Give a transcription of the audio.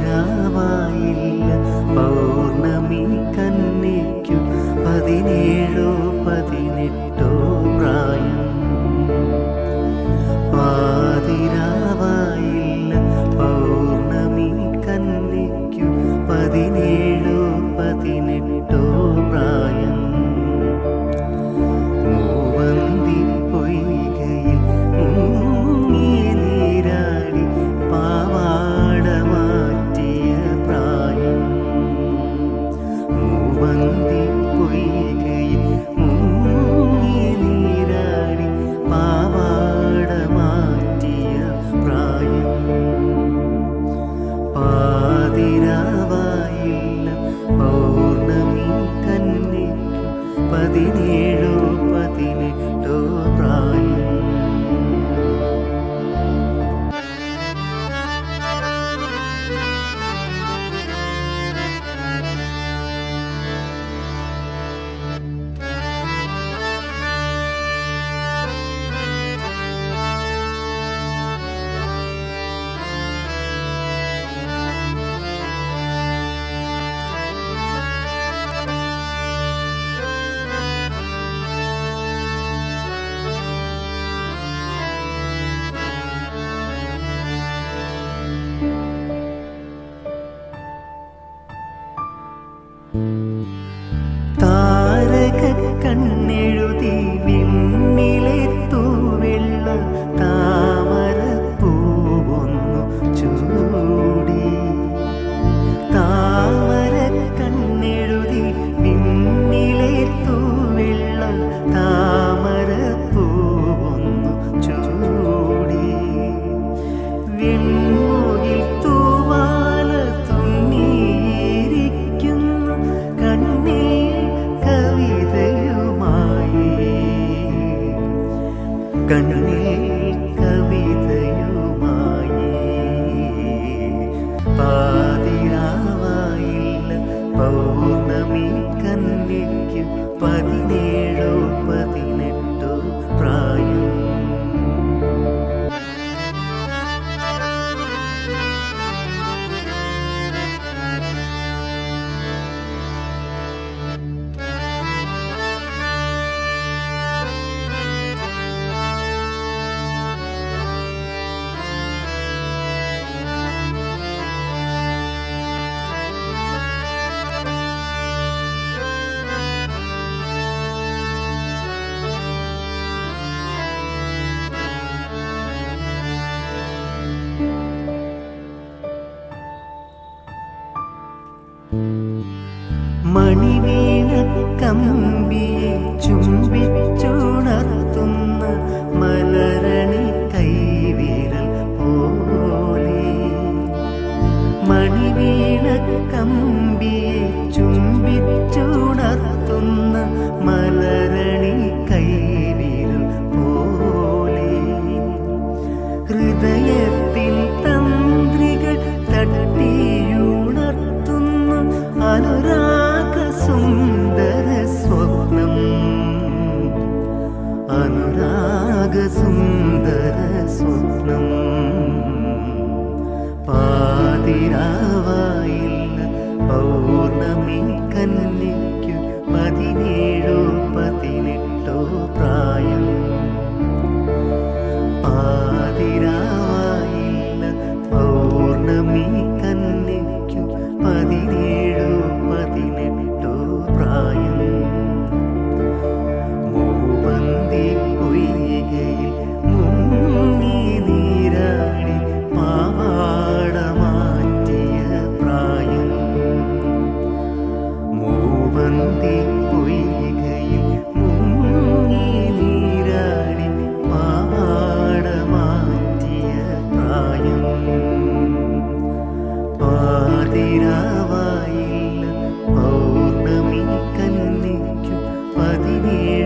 തിരാവായില്ല പൗർണമി കന്നിക്കും പതിനേഴോ പതിനെട്ടോ പ്രായം. പാതിരാവായില്ല പൗർണമി കന്നിക്കും പതിനേഴോ പതിനെട്ടോ കണ്ണെഴുതി വിണ്ണിലെ തൂവെള്ള താമര പൂവൊന്നു ചൂടി. താമര കണ്ണെഴുതി വിണ്ണിലെ തൂവെള്ള താമര പൂവൊന്നു ചൂടി. വെൺമുകിൽ കണ്ണിൽ കവിതയുമായി. പാതിരാവായില്ല പൗർണമി കന്നിക്ക് പതിനേഴോ മണിവീണ സുന്ദര സ്വപ്നം. പാതിരാവായില്ല പൗർണമി കന്നിക്കു പതിനേഴോ Bhagavati